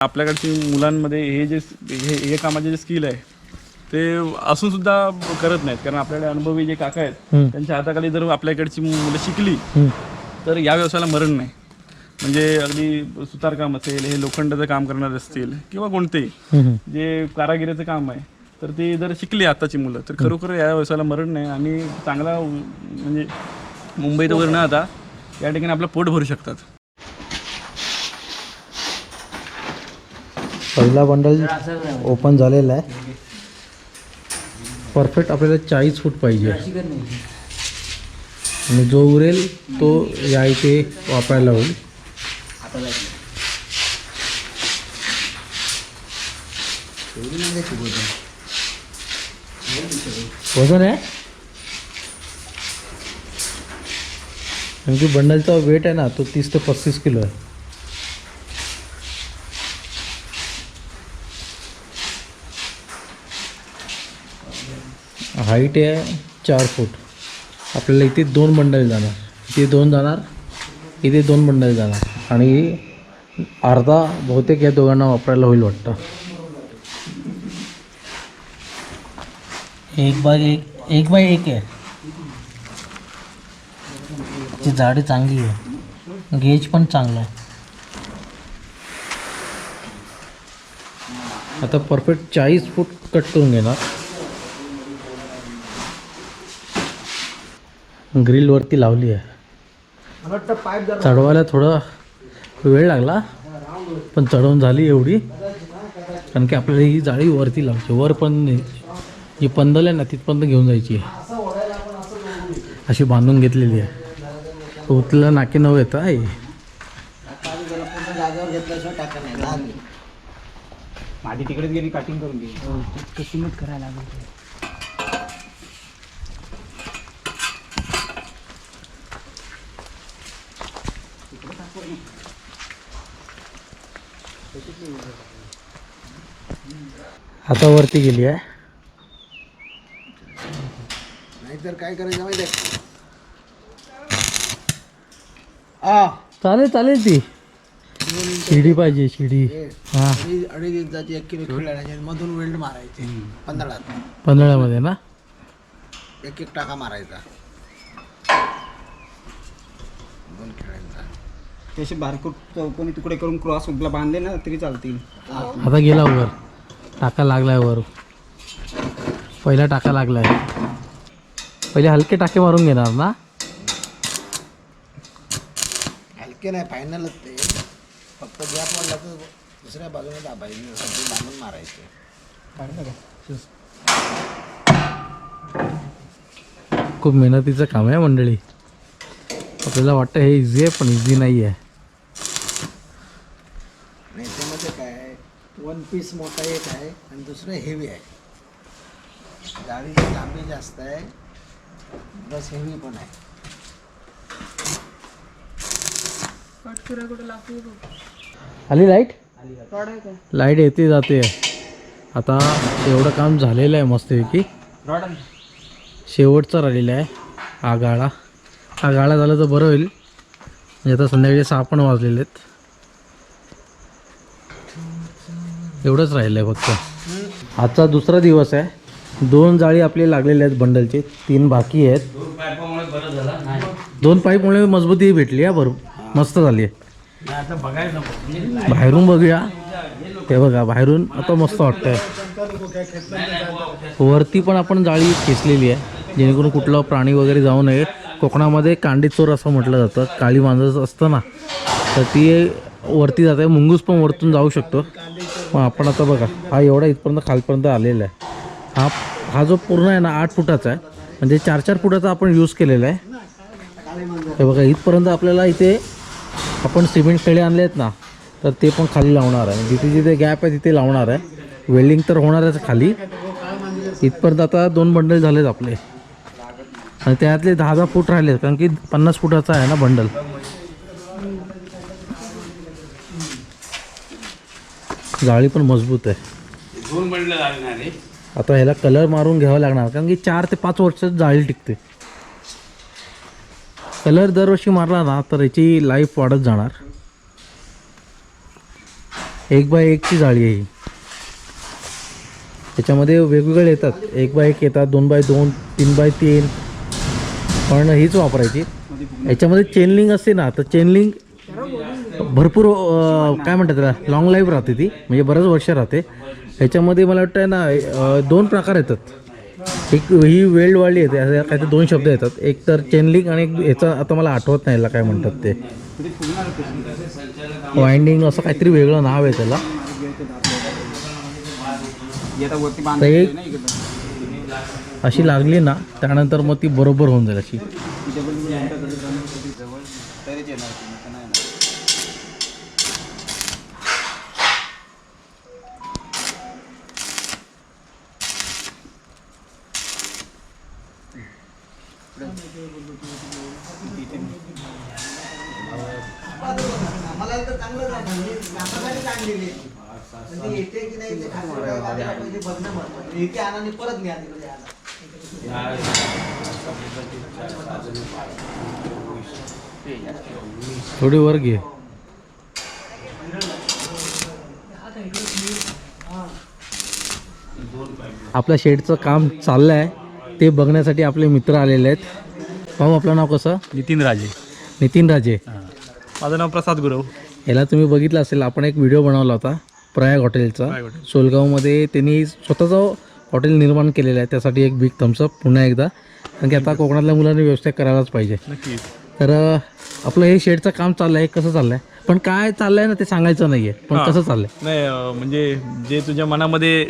आपल्याकडची मुलांमध्ये हे जे हे हे कामाचे जे स्किल आहे ते असून सुद्धा करत नाहीत कारण आपल्याकडे अनुभवी जे काका आहेत. त्यांच्या हाताखाली जर आपल्याकडची मुलं शिकली. तर या व्यवसायाला मरण नाही म्हणजे अगदी सुतारकाम असेल हे लोखंडाचं काम करणारे असतील किंवा कोणतेही हम्म. जे कारागिरीचं काम आहे तर ते जर शिकली आताची मुलं तर खरोखर या व्यवसायाला मरण नाही आणि चांगला म्हणजे मुंबईत वगैरे न आता या ठिकाणी आपलं पोट भरू शकतात पहिला बंडल ओपन झालेला आहे. परफेक्ट आपल्याला चाळीस फूट पाहिजे. आणि जो उरेल तो या इथे वापरायला होईल. वजन आहे? आणखी बंडलचा वेट आहे ना तो तीस ते पस्तीस किलो आहे. हाईट आहे चार फूट आपल्याला इथे दोन बंडल जाणार. इथे दोन जाणार इथे दोन बंडल जाणार. आणि अर्धा बहुतेक या दोघांना वापरायला होईल वाटतं. एक बाय एक एक बाय एक आहे. ती जाडी चांगली आहे. गेज पण चांगलं आहे. आता परफेक्ट चाळीस फूट कट करून घेणार. ग्रिल वरती लावली आहे. चढवायला थोडा वेळ लागला पण चढवून झाली एवढी. कारण की आपल्याला ही जाळी वरती लावायची वर पण जी पंदल आहे ना तिथपर्यंत घेऊन जायची. आहे अशी बांधून घेतलेली आहे. उतला नाके नव येतं आहे माझी तिकडेच गेली कटिंग करून घे कशीमत करायला लागेल. आता वरती गेली आहे. नाहीतर काय करायचं माहिती आहे आ. चालेल चालेल ती. शिडी पाहिजे शिडी. हां. अडीच इंचाची एक किलो खेळायचे मधून वेल्ड मारायचे. पंधरात पंधरामध्ये ना? एक एक टाका मारायचा दोन खेळायचा तसे बारकूट चौकोनी तुकडे करून क्रॉस उगला बांधले ना तरी चालतील. आता गेला वर. टाका लागलाय वर. पहिला टाका लागलाय. पहिले हलके टाके मारून घेणार ना? हलके नाही फायनलच ते. फक्त गॅप वाढला तर दुसऱ्या बाजूने दाबायचे सगळे बांधून मारायचे. खूप मेहनतीचं काम आहे मंडळी. आपल्याला वाटतं हे इझी आहे पण इझी नाही आहे आणि याच्यामध्ये काय आहे वन पीस मोठा एक आहे आणि दुसरं हेवी आहे. जाळीची लांबी जास्त आहे बस हेवी पण आहे. आली लाइट लाइट येते जाते. आता एवढं काम झालेलं आहे मस्तपैकी. शेवटचा राहिलेला आहे हा गाळा हा गाळा झाला तर बरं होईल. म्हणजे आता संध्याकाळी सहा पण वाजलेले आहेत. एवढंच राहिलं आहे फक्त. आजचा दुसरा दिवस आहे. दोन जाळी आपले लागलेले आहेत बंडलचे. तीन बाकी आहेत. दोन पाईपमुळे मजबूती भेटली आहे बरोबर मस्त झाली आहे. बाहेरून बघूया. ते बघा बाहेरून आता मस्त वाटतंय. वरती पण आपण जाळी खेचलेली आहे. जेणेकरून कुठला प्राणी वगैरे जाऊ नये. कोकणामध्ये कांडी चोर असं म्हटलं जातं. काळी मांजर असतं ना. तर ती वरती जाते. मुंगूस पण वरतून जाऊ शकतो. मग आपण आता बघा हा एवढा इथपर्यंत खालपर्यंत आलेला आहे. हा हा जो पूर्ण आहे ना आठ फुटाचा आहे. म्हणजे चार चार फुटाचा आपण यूज केलेला आहे. हे बघा इथपर्यंत आपल्याला इथे आपण सिमेंट खेळे आणले आहेत ना तर ते पण खाली लावणार आहे. जिथे जिथे गॅप आहे तिथे लावणार आहे. वेल्डिंग तर होणारच खाली. इथपर्यंत आता दोन बंडल झालेत आपले. आणि त्यातले दहा दहा फूट राहिले कारण की पन्नास फुटाचा आहे ना बंडल जाळी पण मजबूत आहे. दोन बंडल लागणार आहे. आता ह्याला कलर मारून घ्यावा लागणार कारण की चार ते पाच वर्ष जाळी टिकते. कलर दरवर्षी मारला ना तर याची लाईफ वाढत जाणार. एक बाय एकची जाळी आहे ही. त्याच्यामध्ये वेगवेगळे येतात. एक बाय एक येतात दोन बाय दोन तीन बाय तीन. पण हीच वापरायची. याच्यामध्ये चेनलिंग असते ना तर चेनलिंग भरपूर काय म्हणतात त्याला? लॉंग लाईफ राहते ती. म्हणजे बरंच वर्ष राहते. ह्याच्यामध्ये मला वाटतं ना दोन प्रकार येतात. एक ही वेल्डवाली येते असे काहीतरी दोन शब्द येतात. एक तर चेनलिंग आणि एक याचा आता मला आठवत नाही याला काय म्हणतात ते. वाइंडिंग असं काहीतरी वेगळं नाव आहे त्याला. तर एक अशी लागली ना त्यानंतर मग ती बरोबर होऊन जाईल अशी. मला म्हणजे येते की नाही ते खासदार गाडीला पहिले बघणं महत्त्वाचं. येते आणा आणि परत न्या तिकडे आणा. थोडी वर घे. आपल्या शेडचं काम चाललं आहे ते बघण्यासाठी आपले मित्र आलेले आहेत. भाऊ आपलं नाव कसं? नितीन राजे. नितीन राजे. माझं नाव प्रसाद गुरव. याला तुम्ही बघितलं असेल आपण एक व्हिडिओ बनवला होता. प्रयाग हॉटेलचा. सोलगावमध्ये त्यांनी स्वतःचं हॉटेल निर्माण केलेलं आहे. त्यासाठी एक बिग थम्सअप पुन्हा एकदा. कारण की आता कोकणातल्या मुलांनी व्यवसाय करायलाच पाहिजे. नक्कीच. तर अं, आपलं हे शेडचं काम चाललं आहे कसं चाललं आहे पण काय चाललं आहे ना ते सांगायचं नाही आहे पण कसं चाललं आहे नाही अं, म्हणजे जे तुझ्या मनामध्ये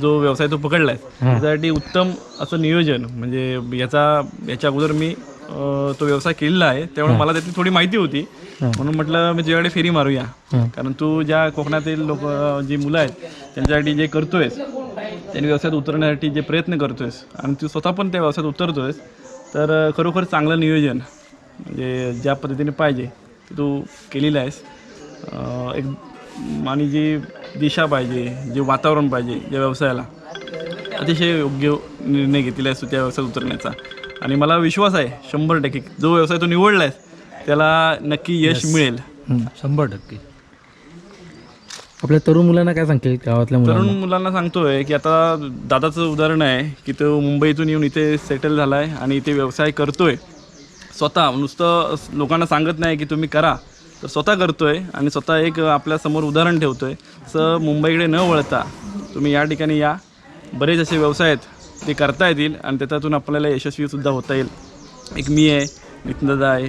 जो व्यवसाय तो पकडलाय त्यासाठी उत्तम असं नियोजन म्हणजे याचा याच्या अगोदर मी तो व्यवसाय केलेला आहे. त्यामुळे मला त्यातली थोडी माहिती होती. म्हणून म्हटलं मी तुझ्याकडे फेरी मारूया. कारण तू ज्या कोकणातील लोक जी मुलं आहेत त्यांच्यासाठी जे करतोयस त्यांनी व्यवसायात उतरण्यासाठी जे प्रयत्न करतोयस आणि तू स्वतः पण त्या व्यवसायात उतरतोयस तर खरोखर चांगलं नियोजन म्हणजे ज्या पद्धतीने पाहिजे ते तू केलेलं आहेस. एक आणि जी दिशा पाहिजे जे वातावरण पाहिजे ज्या व्यवसायाला अतिशय योग्य निर्णय घेतलेला आहेस तू त्या व्यवसायात उतरण्याचा. आणि मला विश्वास आहे शंभर टक्के. जो व्यवसाय तू निवडला आहेस त्याला नक्की यश मिळेल. शंभर टक्के. आपल्या तरुण मुलांना काय सांगतील गावातल्या मुलांना? तरुण मुलांना सांगतोय की आता दादाचं उदाहरण आहे की तो मुंबईतून येऊन इथे सेटल झाला आहे आणि इथे व्यवसाय करतोय. स्वतः नुसतं लोकांना सांगत नाही की तुम्ही करा तर स्वतः करतोय आणि स्वतः एक आपल्यासमोर उदाहरण ठेवतोय. असं मुंबईकडे न वळता तुम्ही या ठिकाणी या. बरेच असे व्यवसाय आहेत. ते करता येतील आणि त्याच्यातून आपल्याला यशस्वीसुद्धा होता येईल. एक मी आहे नितीनदादा आहे.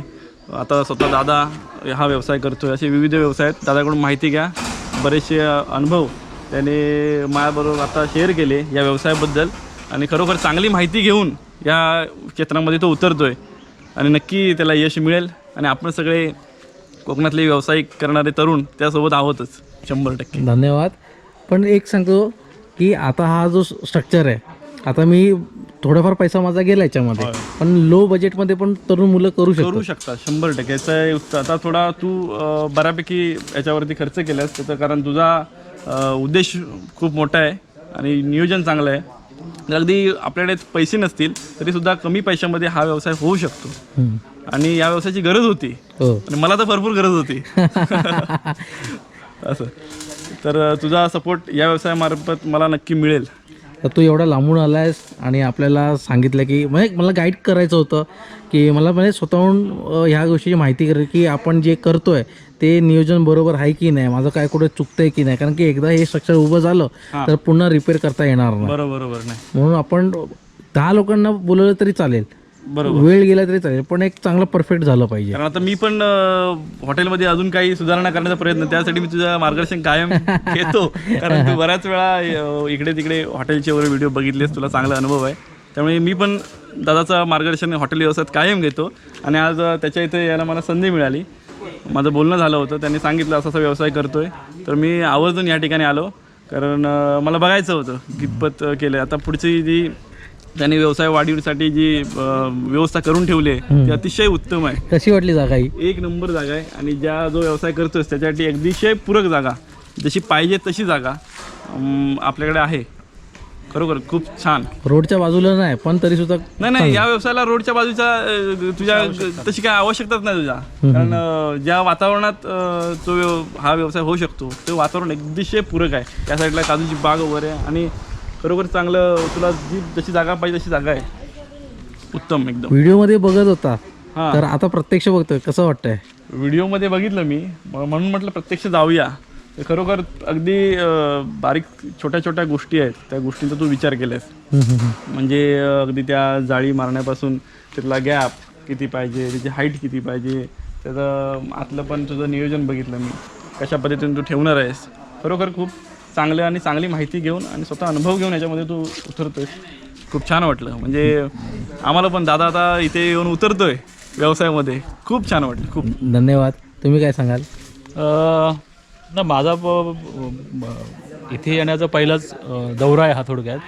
आता स्वतः दादा हा व्यवसाय करतो असे विविध व्यवसाय आहेत. दादाकडून माहिती घ्या. बरेचसे अनुभव त्याने माझ्याबरोबर आता शेअर केले या व्यवसायाबद्दल. आणि खरोखर चांगली माहिती घेऊन या क्षेत्रामध्ये तो उतरतो आहे आणि नक्की त्याला यश मिळेल. आणि आपण सगळे कोकणातले व्यावसायिक करणारे तरुण त्यासोबत आहोतच. शंभर टक्के. धन्यवाद. पण एक सांगतो की आता हा जो स्ट्रक्चर आहे आता मी थोडाफार पैसा माझा गेला याच्यामध्ये. पण लो बजेटमध्ये पण तरुण मुलं करू करू शकतात. शकता शंभर टक्के. याचा आता थोडा तू अ, बऱ्यापैकी याच्यावरती खर्च केलास त्याचं कारण तुझा अ, उद्देश खूप मोठा आहे आणि नियोजन चांगलं आहे. तर अगदी आपल्याकडे पैसे नसतील तरी सुद्धा कमी पैशामध्ये हा व्यवसाय होऊ शकतो. हम्म. आणि या व्यवसायाची गरज होती. हो. आणि मला तर भरपूर गरज होती. असं. तर तुझा सपोर्ट या व्यवसायामार्फत मला नक्की मिळेल. तर तू एवढा लांबून आलायस आणि आपल्याला सांगितलं की म्हणजे मला गाईड करायचं होतं की मला म्हणजे स्वतःहून ह्या गोष्टीची माहिती कर की आपण जे करतोय ते नियोजन बरोबर आहे की नाही माझं काय कुठे चुकतंय की नाही? कारण की एकदा हे स्ट्रक्चर उभं झालं तर पुन्हा रिपेअर करता येणार नाही. बरोबर बरोबर नाही. म्हणून आपण दहा लोकांना बोलवलं तरी चालेल. बरोबर. वेळ गेला तरी चालेल पण एक चांगलं परफेक्ट झालं पाहिजे. कारण आता मी पण अ, हॉटेलमध्ये अजून काही सुधारणा करण्याचा प्रयत्न त्यासाठी मी तुझं मार्गदर्शन कायम घेतो. कारण तू बऱ्याच वेळा अ, इकडे तिकडे हॉटेलचे वगैरे व्हिडिओ बघितलेस तुला चांगला अनुभव आहे. त्यामुळे मी पण दादाचं मार्गदर्शन हॉटेल व्यवसायात कायम घेतो. आणि आज अ, त्याच्या इथे यायला मला संधी मिळाली. माझं बोलणं झालं होतं त्यांनी सांगितलं असा असा व्यवसाय करतोय. तर मी आवर्जून या ठिकाणी आलो. कारण अ, मला बघायचं होतं कितपत अ, केलं आता पुढची जी त्यांनी व्यवसाय वाढीसाठी जी अ, व्यवस्था करून ठेवली आहे ती अतिशय उत्तम आहे. कशी वाटली जागा ही? एक नंबर जागा आहे आणि ज्या जो व्यवसाय करतोस त्याच्यासाठी अतिशय पूरक जागा. जशी पाहिजे तशी जागा अम, आपल्याकडे आहे. खरोखर खूप छान. रोडच्या बाजूला नाही पण तरी सुद्धा नाही नाही या व्यवसायाला रोडच्या बाजूच्या अ, तुझ्या तशी काय आवश्यकताच नाही तुझ्या. कारण अ, ज्या वातावरणात अ, तो व्यव- हा व्यवसाय होऊ शकतो ते वातावरण अतिशय पूरक आहे. त्या साईडला काजूची बाग वगैरे आहे आणि खरोखर चांगलं तुला जी जशी जागा पाहिजे तशी जागा आहे. उत्तम एकदम. व्हिडिओमध्ये बघत होता हां. तर आता प्रत्यक्ष बघतोय कसं वाटतंय? व्हिडिओमध्ये बघितलं मी म- म्हणून म्हटलं प्रत्यक्ष जाऊया. खरोखर अगदी अ, बारीक छोट्या छोट्या गोष्टी आहेत त्या गोष्टींचा तू विचार केलास. म्हणजे अ, अगदी त्या जाळी मारण्यापासून तिथला गॅप किती पाहिजे त्याची हाईट किती पाहिजे त्याचं आतलं पण तुझं नियोजन बघितलं मी. कशा पद्धतीने तू ठेवणार आहेस. खरोखर खूप चांगलं आणि चांगली माहिती घेऊन आणि स्वतः अनुभव घेऊन याच्यामध्ये तू उतरतोय खूप छान वाटलं. म्हणजे आम्हाला पण दादा आता इथे येऊन उतरतोय व्यवसायामध्ये. खूप छान वाटलं खूप. धन्यवाद. तुम्ही काय सांगाल? अ, ना माझा इथे येण्याचा पहिलाच दौरा आहे हा थोडक्यात.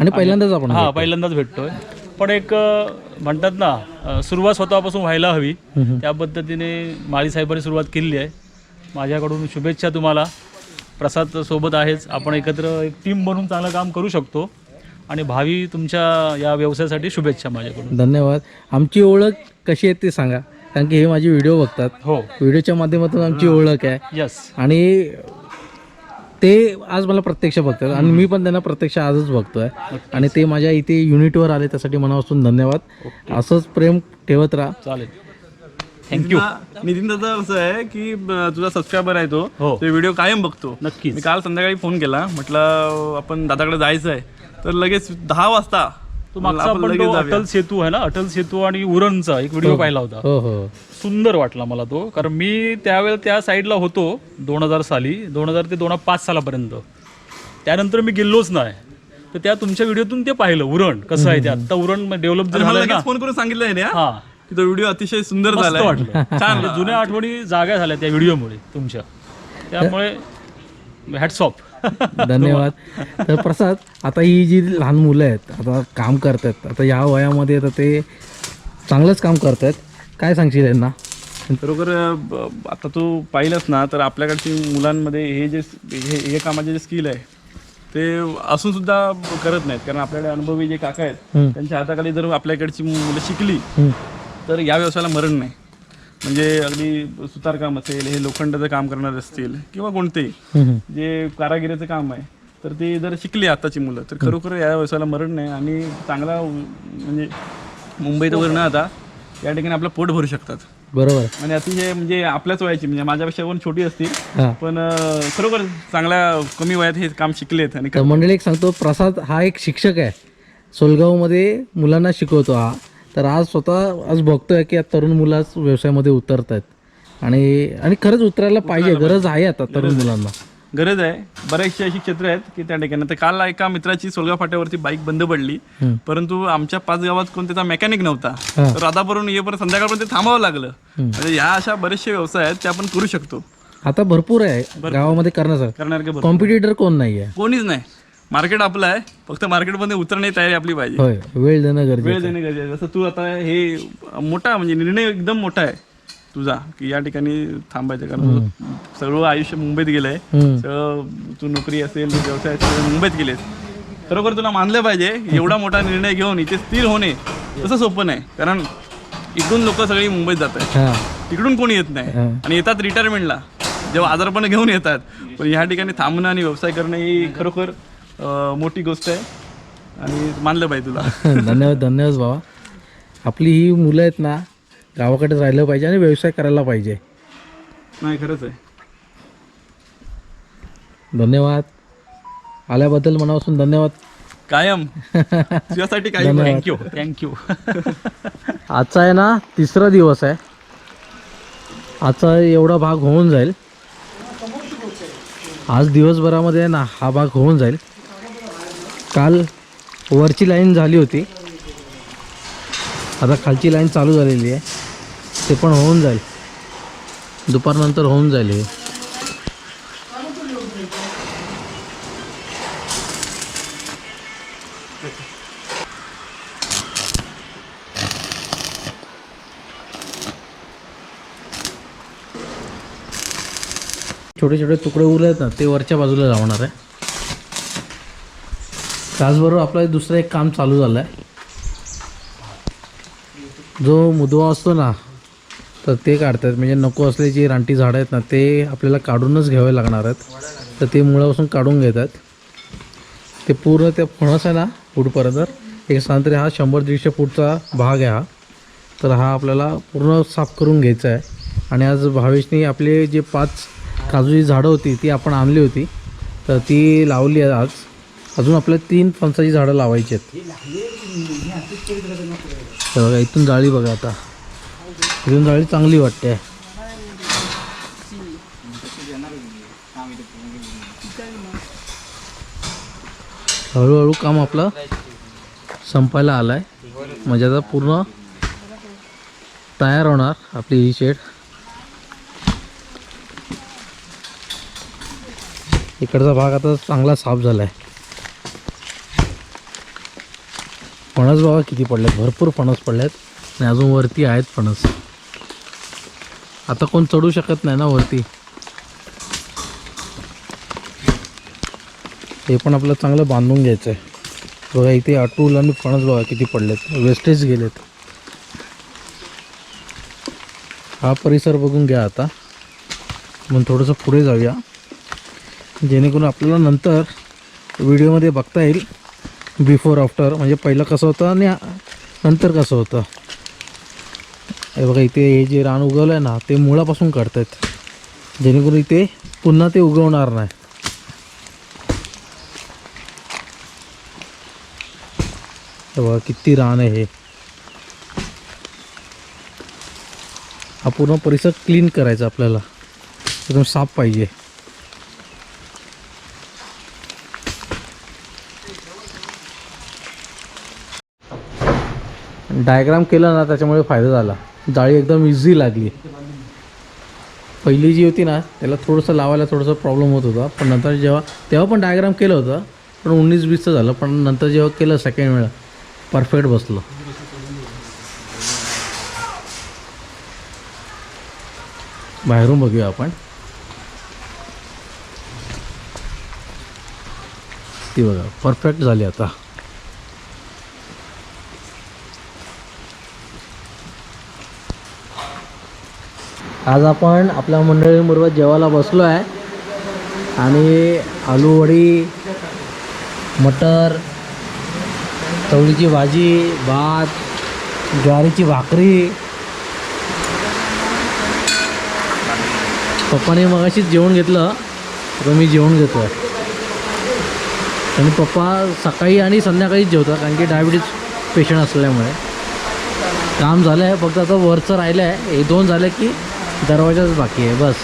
आणि पहिल्यांदाच आपण हा पहिल्यांदाच भेटतोय. पण एक म्हणतात ना सुरुवात स्वतःपासून व्हायला हवी. त्या पद्धतीने माळी साहेबांनी सुरुवात केलेली आहे. माझ्याकडून शुभेच्छा तुम्हाला. प्रसाद सोबत आहेच. आपण एकत्र एक टीम बनून चांगलं काम करू शकतो. आणि भावी तुमच्या या व्यवसायासाठी शुभेच्छा माझ्याकडून. धन्यवाद. आमची ओळख कशी आहे ते सांगा. कारण की हे माझे व्हिडिओ बघतात. हो. व्हिडिओच्या माध्यमातून आमची ओळख आहे. यस आणि ते आज मला प्रत्यक्ष बघतात. आणि मी पण त्यांना प्रत्यक्ष आजच बघतोय. आणि ते माझ्या इथे युनिटवर आले त्यासाठी मनापासून धन्यवाद. असंच प्रेम ठेवत राहा. चालेल. थँक्यू नितीन दादा असं आहे की तुझा सबस्क्रायबर आहे तो. हो. ते व्हिडिओ कायम बघतो. नक्कीच. मी काल संध्याकाळी फोन केला. म्हटलं आपण दादाकडे जायचं आहे तर लगेच दहा वाजता तो मागचा आपण आपण लगेच तो जाऊया. अटल सेतू आहे ना? अटल सेतू आणि उरणचा एक व्हिडिओ पाहिला होता. हो हो. सुंदर वाटला मला तो. कारण मी त्यावेळेला त्या साईडला होतो दोन हजार साली. दोन हजार ते दोन हजार पाच सालापर्यंत. त्यानंतर मी गेलोच नाही. तर त्या तुमच्या व्हिडिओतून ते पाहिलं उरण. कसं आहे ते? आता उरण डेव्हलप झालं ना. फोन करून सांगितलंय ना? हा. की तो व्हिडिओ अतिशय सुंदर वाटलं. छान जुन्या आठवणी जाग्या झाल्या त्या व्हिडिओमुळे तुमच्या. त्यामुळे हॅट्स ऑफ धन्यवाद. तर प्रसाद आता ही जी लहान मुलं आहेत आता काम करतात आता या वयामध्ये आता ते चांगलंच काम करतात. काय सांगशील यांना? बरोबर आता तू पाहिलंस ना तर आपल्याकडची मुलांमध्ये हे जे हे हे कामाचे जे स्किल आहे ते असून सुद्धा करत नाहीत. कारण आपल्याकडे अनुभवी जे काका आहेत. त्यांच्या हाताखाली जर आपल्याकडची मुलं शिकली. तर या व्यवसायाला मरण नाही. म्हणजे अगदी सुतारकाम असेल हे लोखंडाचं काम करणारे असतील किंवा कोणतेही. जे कारागिरीचं काम आहे तर ते जर शिकली आताची मुलं तर खरोखर या व्यवसायाला मरण नाही आणि चांगला म्हणजे मुंबईत वगैरे न आता या ठिकाणी आपलं पोट भरू शकतात. बरोबर. आणि अतिशय म्हणजे आपल्याच वयाची म्हणजे माझ्यापेक्षा पण छोटी असतील पण खरोखर चांगल्या कमी वयात हे काम शिकलेत आणि मंडळी एक सांगतो प्रसाद हा एक शिक्षक आहे. सोलगावमध्ये मुलांना शिकवतो हा. तर आज स्वतः आज बघतोय की आता तरुण मुलं आज व्यवसायामध्ये उतरत आहेत आणि आणि खरंच उतरायला पाहिजे गरज आहे आता तरुण मुलांना. गरज आहे. बरेचसे अशी क्षेत्र आहेत की त्या ठिकाणी. तर काल एका मित्राची सोलगाव फाट्यावरती बाईक बंद पडली. परंतु आमच्या पाच गावात कोण त्याचा मेकॅनिक नव्हता. तर राधापुरून येईपर्यंत संध्याकाळपर्यंत ते थांबावं लागलं. म्हणजे ह्या अशा बरेचसे व्यवसाय आहेत ते आपण करू शकतो. आता भरपूर आहे. गावामध्ये करण्यासारखं. कॉम्पिटिटर कोण नाही आहे कोणीच नाही. मार्केट आपलं आहे. फक्त मार्केटमध्ये उतरण्याची तयारी आपली पाहिजे. होय वेळ देणं गरजेचं वेळ देणे गरजेचं आहे. जसं तू आता हे मोठा म्हणजे निर्णय एकदम मोठा आहे तुझा की या ठिकाणी थांबायचं. कारण तुझं सगळं आयुष्य मुंबईत गेलंय. हम्म. सगळं तू नोकरी असेल व्यवसाय असेल मुंबईत गेलेस. खरोखर तुला मानलं पाहिजे एवढा मोठा निर्णय घेऊन इथे स्थिर होणे तसं सोपं नाही. कारण इकडून लोक सगळी मुंबईत जात आहेत हा. तिकडून कोणी येत नाही. हा. आणि येतात रिटायरमेंटला जेव्हा आजारपण घेऊन येतात. पण ह्या ठिकाणी थांबणं आणि व्यवसाय करणं ही खरोखर मोठी गोष्ट आहे. आणि मानलं पाहिजे तुला. धन्यवाद धन्यवाद बाबा आपली ही मुलं आहेत ना गावाकडेच राहिलं पाहिजे आणि व्यवसाय करायला पाहिजे. नाही खरंच आहे. धन्यवाद. आल्याबद्दल मनापासून धन्यवाद. कायम. तुझ्यासाठी काही पण. थँक्यू थँक्यू आजचा आहे ना तिसरा दिवस आहे. आजचा एवढा भाग होऊन जाईल. आज दिवसभरामध्ये आहे ना हा भाग होऊन जाईल. काल वरची लाईन झाली होती. आता खालची लाईन चालू झालेली आहे. ते पण होऊन जाईल. दुपारनंतर होऊन जाईल हे. छोटे छोटे तुकडे उरले आहेत ना ते वरच्या बाजूला लावणार आहे. त्याचबरोबर आपलं दुसरं एक काम चालू झालं आहे जो मुदवा असतो ना तर ते काढतात. म्हणजे नको असले जी रानटी झाडं आहेत ना ते आपल्याला काढूनच घ्यावे लागणार आहेत. तर ते मुळापासून काढून घेतात. ते पूर्ण त्या फणस आहे ना पुढपर्यंत एक सांगतरी हा शंभर दीडशे फूटचा भाग आहे हा. तर हा आपल्याला पूर्ण साफ करून घ्यायचा आहे. आणि आज भावेशनी आपले जे पाच काजूची झाडं होती ती आपण आणली होती. तर ती लावली आहे आज. अजून आपल्याला तीन फणसाची झाडं लावायची आहेत. तर बघा इथून जाळी बघा आता. इथून जाळी चांगली वाटते. हळूहळू काम आपलं संपायला आलं आहे म्हणजे आता पूर्ण तयार होणार आपली ही शेड. इकडचा भाग आता चांगला साफ झाला आहे फणस बाबा किती पडलेत. भरपूर फणस पडलेत. आणि अजून वरती आहेत फणस. आता कोण चढू शकत नाही ना वरती? हे पण आपलं चांगलं बांधून घ्यायचं आहे बघा इथे अटूल आणि फणस बघा किती पडलेत. वेस्टेज गेलेत. हा परिसर बघून घ्या आता. मग थोडंसं पुढे जाऊया. जेणेकरून आपल्याला नंतर व्हिडिओमध्ये बघता येईल. Before after. म्हणजे पहिलं कसं होतं आणि नंतर कसं होतं. हे बघा इथे हे जे रान उगवलं आहे ना ते मुळापासून काढतात जेणेकरून इथे पुन्हा ते उगवणार नाही. हे बघा किती रान आहे हे. हा पूर्ण परिसर क्लीन करायचा आपल्याला. एकदम साफ पाहिजे. डायग्राम केला ना त्याच्यामुळे फायदा झाला. जाळी एकदम इझी लागली. पहिली जी होती ना त्याला थोडंसं लावायला थोडंसं प्रॉब्लेम होत होता. पण नंतर जेव्हा तेव्हा पण डायग्राम केलं होतं. पण उन्नीस वीसचं झालं. पण नंतर जेव्हा केलं सेकंड वेळा परफेक्ट बसलं. बाहेरून बघूया आपण. ती बघा परफेक्ट झाली आता. आज आपण आपल्या मंडळीबरोबर जेवायला बसलो आहे. आणि आलू वडी मटर चवळीची भाजी भात ज्वारीची भाकरी पप्पाने मगाशीच जेवण घेतलं तर मी जेवण घेतो आहे आणि पप्पा सकाळी आणि संध्याकाळीच जेवतात कारण की डायबिटीज पेशंट असल्यामुळे. काम झालं आहे फक्त आता वरचं राहिलं आहे हे दोन झालं की दरवाजाच बाकी आहे बस.